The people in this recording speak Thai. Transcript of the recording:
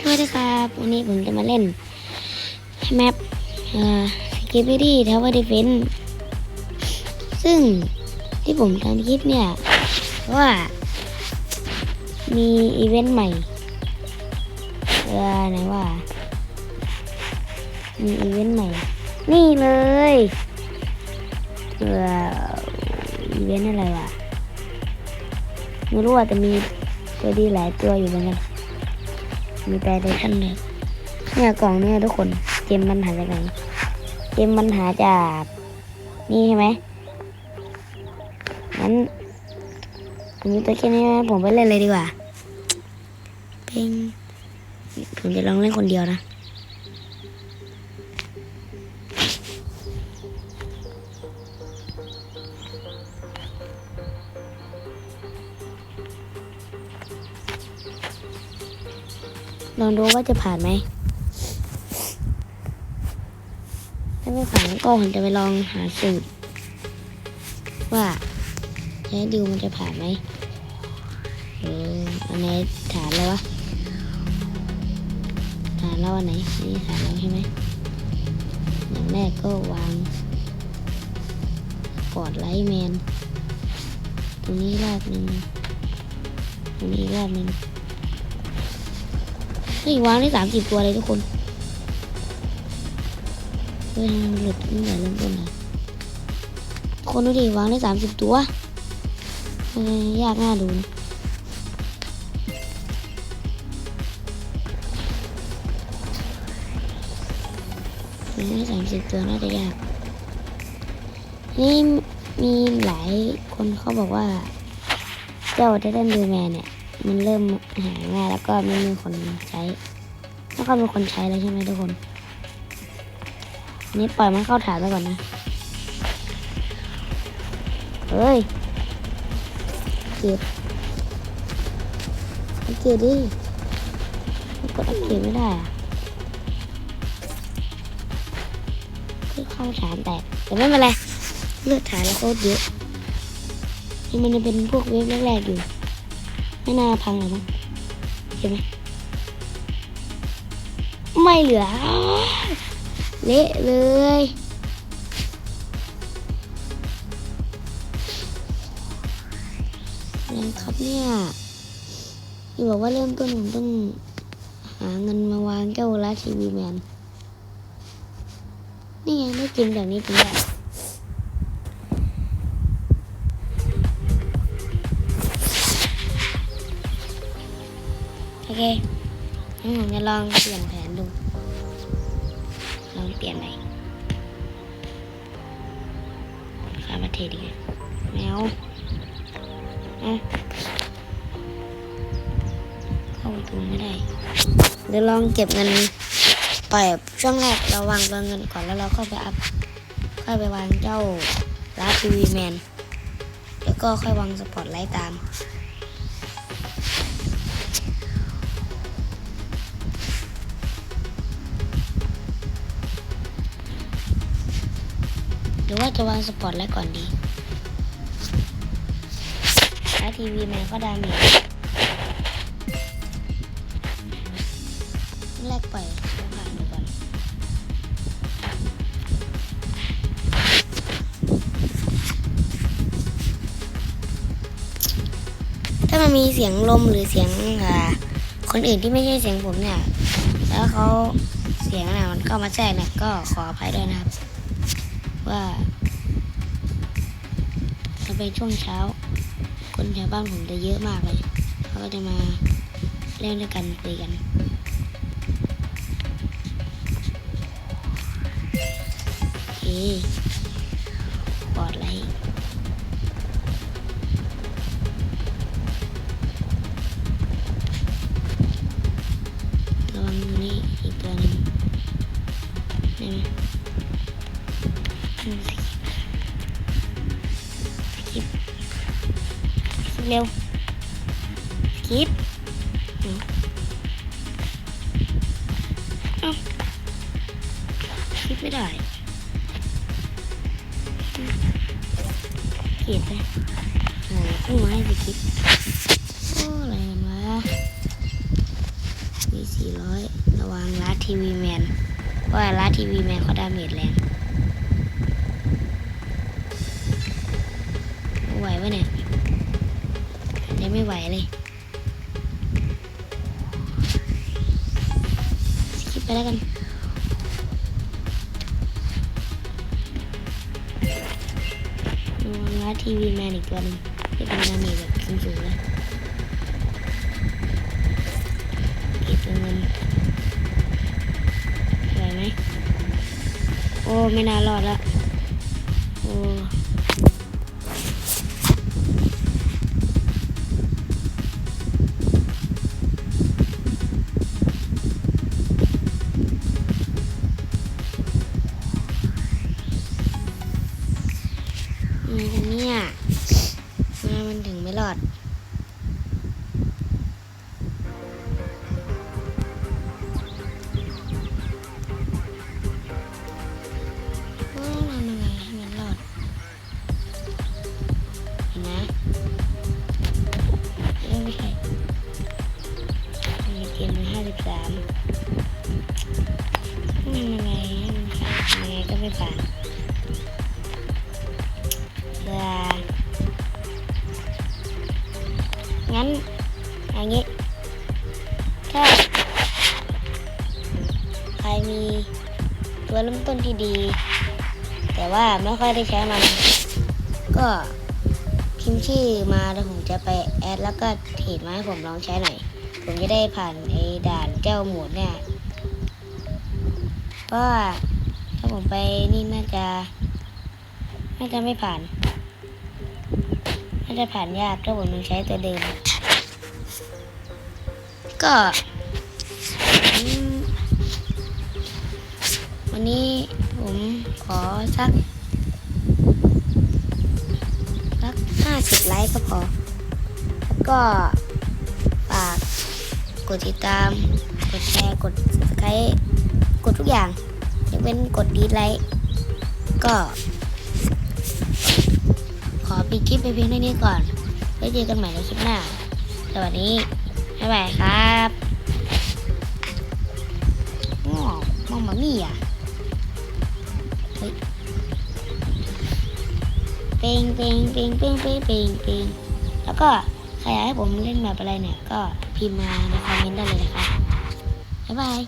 สวัสดีครับวันนี้ผมจะมาเล่นแมปเออสกิปปี้ทาวเวอร์ดิเฟนซึ่งที่ผมทำคลิปเนี่ยว่ามีอีเวนต์ใหม่เออไหนว่า มีอีเวนต์ใหม่ นี่เลยเอออีเวนต์อะไรวะไม่รู้ว่าแต่มีตัวดีหลายตัวอยู่เหมือนกัน มีแปลเดท่นเลยเนี่ยกล่องเนี่ยทุกคนเกมมันหาจากไหนเกมมันหาจากนี่ใช่ไหมงั้นผมมีตัวแค่นี้นะผมไปเล่นเลยดีกว่าเป็นผมจะลองเล่นคนเดียวนะ ลองดูว่าจะผ่านไหม ถ้าไม่ผ่านก็ผมจะไปลองหาสูตรว่าใช้ดิวมันจะผ่านไหมเอออันไหนฐานแล้ววะ ฐานเราอันไหนนี่ฐานเราใช่ไหมอย่างแรกก็วางปอดไลท์แมน ตรงนี้รอบหนึ่งตรงนี้รอบหนึ่ง เฮ้ยวางได้สามสิบตัวเลยทุกคนเฮ้ยทำไมมันหลุดตั้งแต่เริ่มต้นเลยคนดูดิวางได้สามสิบตัวยากน่าดูนะได้สามสิบตัวน่าจะยาก นี่มีหลายคนเขาบอกว่า เจ้าเทเทนดูแมนเนี่ย มันเริ่มหาง่ายแล้วก็ไม่มีคนใช้แล้วก็มีคนใช้แล้วใช่ไหมทุกคนนนี้ปล่อยมันเข้าฐานไปก่อนนะเฮ้ยเก็บอัเกรดดิมันกดอัปเกรดไม่ได้อะคือเข้าฐานแตกแต่ไม่เป็นไรเลือดฐานแล้วโคตรเยอะนี่มันจะเป็นพวกเวฟแรกๆอยู่ ไม่น่าพังหรอกมั้งเห็นไหมไม่เหลือ เละเลยอะไรครับเนี่ยที่บอกว่าเริ่มต้นผมต้องหาเงินมาวางเจ้าราทีวีแมน นี่ไงได้จริงแบบนี้จริงแหละ เคงั้นผมจะลองเปลี่ยนแผนดู ลองเปลี่ยนไหนข้ามาเทดีแมวอะเข้าประตูไม่ได้ เดี๋ยวลองเก็บเงินปล่อยช่วงแรกเราวางตัวเงินก่อนแล้วเราก็ไปอัพค่อยไปวางเจ้าลาทีวีแมน แล้วก็ค่อยวางสปอตไลท์ตาม หรือว่าจะวางสปอตไลท์ก่อนดีลาทีวีแมนก็ดาเมจแรกไปผ่านดูก่อนถ้ามันมีเสียงลมหรือเสียงอ่าคนอื่นที่ไม่ใช่เสียงผมเนี่ย แล้วเขาเสียงน่ะมันเข้ามาแทรกเนี่ยก็ขออภัยด้วยนะครับ ว่าถ้าเป็นช่วงเช้า คนแถวบ้านผมจะเยอะมากเลย เขาก็จะมาเล่นด้วยกันคุยกันโอเค เร็วสกิปเอาเอ้าสกิปไม่ได้เกลียดไปโอ้โหเพิ่งมาให้สกิปโอ้อะไรกันวะมีสี่ร้อยระวังลัดทีวีแมนเพราะว่าลัดทีวีแมนเขาดาเมจแรง ไม่ไหวเลยสคิปไปแล้วกันระวัดทีวีแมนอีกตัวนึงที่เป็นดาเมจแบบสูงๆเลยเก็บเงินไหวไหมโอ้ ไม่น่ารอดละโอ้ ไงกันเนี่ยทำไมมันถึงไม่รอดโอ้ทำยังไงให้มันรอ ตัวเริ่มต้นที่ดี แต่ว่าไม่ค่อยได้ใช้มัน ก็พิมพ์ชื่อมาแล้วผมจะไปแอดแล้วก็เทรดมาให้ผมลองใช้หน่อย ผมจะได้ผ่านไอ้ด่านเจ้าหมวดเนี่ยเพราะว่าถ้าผมไปนี่น่าจะ น่าจะไม่ผ่าน น่าจะผ่านยากถ้าผมยังใช้ตัวเดิมก็ วันนี้ผมขอสักสักห้าสิบไลค์ก็พอ ก็ฝากกดติดตาม กดแชร์ กดสไลค์กดทุกอย่างยกเว้นกดดีไลค์ก็ ขอปิดคลิปไปเพียงเท่านี้ก่อน ไว้เจอกันใหม่ในคลิปหน้า สวัสดี บ๊ายบายครับง้อมองมามี่อะ เฮ้ยเปิงเปิงเปิงเปิงเปิงเปิงเปิงแล้วก็ใครอยากให้ผมเล่นแบบอะไรเนี่ย ก็พิมพ์มาในคอมเมนต์ได้เลยนะคะบ๊ายบาย